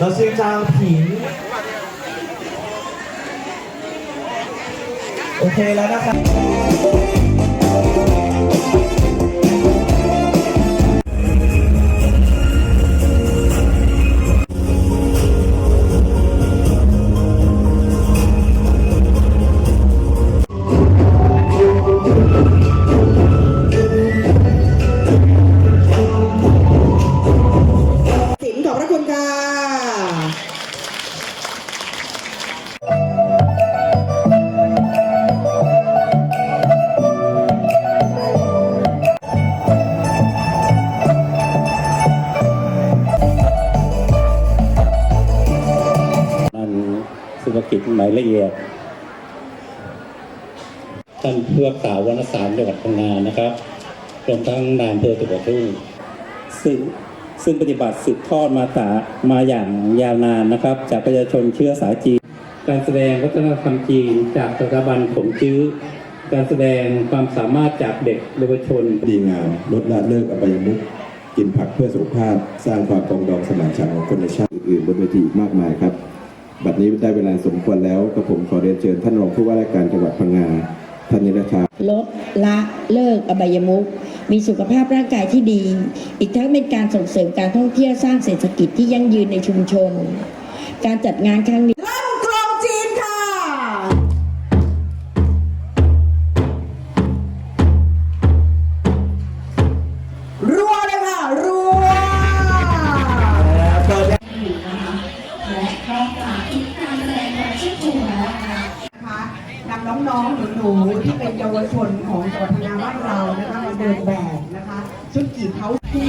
เราเชียงจางผิง โอเคแล้วนะครับ สุภกิจหมายละเอียด ท่านผู้รักษาวรรณสารจังหวัดพังงานะครับรวมทั้งนายอำเภอตุกทุ่งซึ่งซึ่งปฏิบัติสืบทอดมาตามาอย่างยาวนานนะครับ จากประชาชนเชื้อสายจีน การแสดงวัฒนธรรมจีนจากสถาบันผมจื้อ การแสดงความสามารถจากเด็กเยาวชน ดีงามลดละเลิกอบายมุขกินผักเพื่อสุขภาพ สร้างความปองดองสมานฉันท์ของคนในชาติอื่นๆบนเวทีอีมากมายครับ บัดนี้ได้เวลาสมควรแล้วกระผมขอเรียนเชิญท่านรองผู้ว่าราชการจังหวัดพังงาท่านนิรชาลดละเลิกอบายมุขมีสุขภาพร่างกายที่ดี อีกทั้งเป็นการส่งเสริมการท่องเที่ยวสร้างเศรษฐกิจที่ยั่งยืนในชุมชน การจัดงานครั้งนี้ เป็นเยาวชนของจังหวัดพังงาบ้านเรานะคะมาเดินแบบนะคะ ชุดกี่เขาที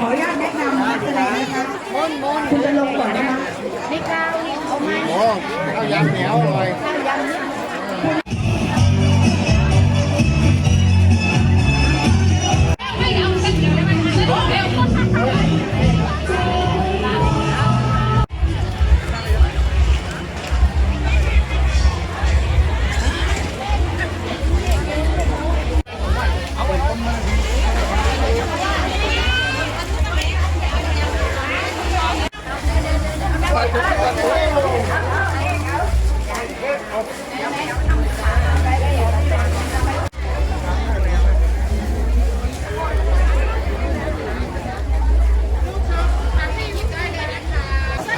ขออนุญาตแนะนำนักแสดง นะคะคุณจะลงก่อนนะคะ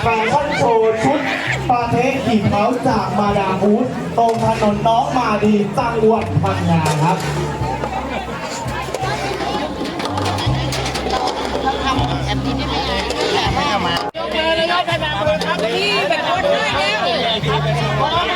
แฟชั่นโชว์ชุดปาเทะขี่เท้าจากมาดามบูธตรงถนนน้องมาดีจังหวัดพังงาครับ Hãy subscribe cho kênh Ghiền Mì Gõ Để không bỏ lỡ